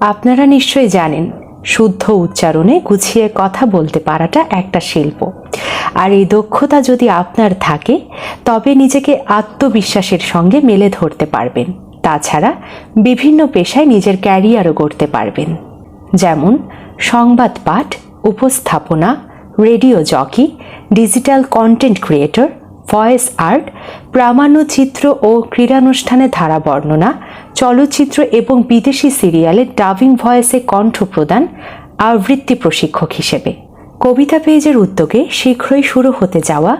আপনারা নিশ্চয়ই জানেন, শুদ্ধ উচ্চারণে গুছিয়ে কথা বলতে পারাটা একটা শিল্প। আর এই দক্ষতা যদি আপনার থাকে, তবে নিজেকে আত্মবিশ্বাসের সঙ্গে মেলে ধরতে পারবেন। তাছাড়া বিভিন্ন পেশায় নিজের ক্যারিয়ারও গড়তে পারবেন। যেমন সংবাদ পাঠ উপস্থাপনা, radio jockey, digital content creator voice art, প্রামাণ্যচিত্র ও ক্রীড়ানুষ্ঠানে ধারা বর্ণনা, চলচ্চিত্র এবং বিদেশি সিরিয়ালে ডাবিং ভয়েসে কণ্ঠ প্রদান, আবৃত্তি প্রশিক্ষক হিসেবে। কবিতা পেজের উদ্যোগে শীঘ্রই শুরু হতে যাওয়া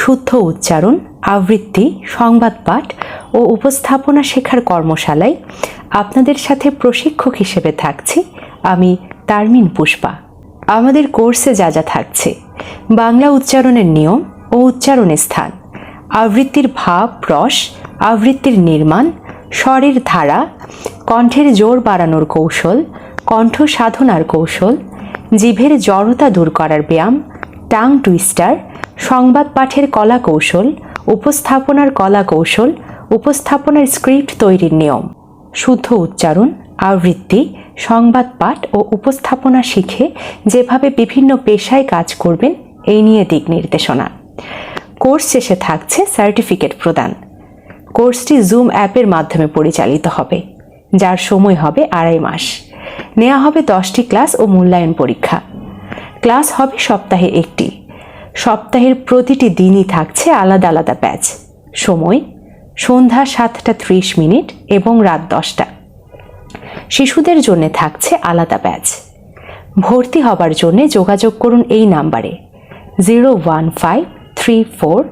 শুদ্ধ উচ্চারণ, আবৃত্তি, সংবাদ পাঠ ও উপস্থাপনা শেখার কর্মশালায় আপনাদের সাথে প্রশিক্ষক হিসেবে থাকছি আমি তারমিন পুষ্পা। আমাদের কোর্সে যা যা থাকছে, বাংলা উচ্চারণের নিয়ম ও উচ্চারণের স্থান। আবৃত্তির ভাব, রস, আবৃত্তির নির্মাণ, স্বরের ধারা, কণ্ঠের জোর বাড়ানোর কৌশল, কণ্ঠ সাধনার কৌশল, জিভের জড়তা দূর করার ব্যায়াম, টাং টুইস্টার, সংবাদ পাঠের কলা কৌশল, উপস্থাপনার কলা কৌশল, উপস্থাপনার স্ক্রিপ্ট তৈরির নিয়ম। শুদ্ধ উচ্চারণ, আবৃত্তি, সংবাদ পাঠ ও উপস্থাপনা শিখে যেভাবে বিভিন্ন পেশায় কাজ করবেন, এই নিয়ে দিক নির্দেশনা। কোর্স শেষে থাকছে সার্টিফিকেট প্রদান। কোর্সটি জুম অ্যাপের মাধ্যমে পরিচালিত হবে, যার সময় হবে আড়াই মাস। নেওয়া হবে দশটি ক্লাস ও মূল্যায়ন পরীক্ষা। ক্লাস হবে সপ্তাহে একটি। সপ্তাহের প্রতিটি দিনই থাকছে আলাদা আলাদা ব্যাচ। সময়, সন্ধ্যা সাতটা ত্রিশ মিনিট এবং রাত দশটা। শিশুদের জন্য থাকছে আলাদা ব্যাচ। ভর্তি হবার জন্য যোগাযোগ করুন এই নাম্বারে, zero one five three four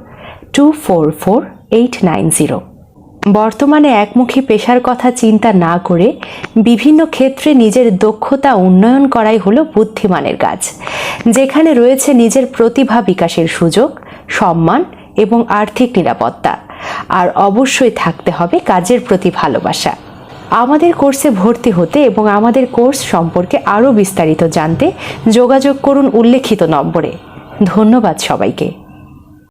two four four eight nine zero বর্তমানে একমুখী পেশার কথা চিন্তা না করে বিভিন্ন ক্ষেত্রে নিজের দক্ষতা উন্নয়ন করাই হলো বুদ্ধিমানের কাজ, যেখানে রয়েছে নিজের প্রতিভা বিকাশের সুযোগ, সম্মান এবং আর্থিক নিরাপত্তা। আর অবশ্যই থাকতে হবে কাজের প্রতি ভালোবাসা। আমাদের কোর্সে ভর্তি হতে এবং আমাদের কোর্স সম্পর্কে আরও বিস্তারিত জানতে যোগাযোগ করুন উল্লেখিত নম্বরে। ধন্যবাদ সবাইকে।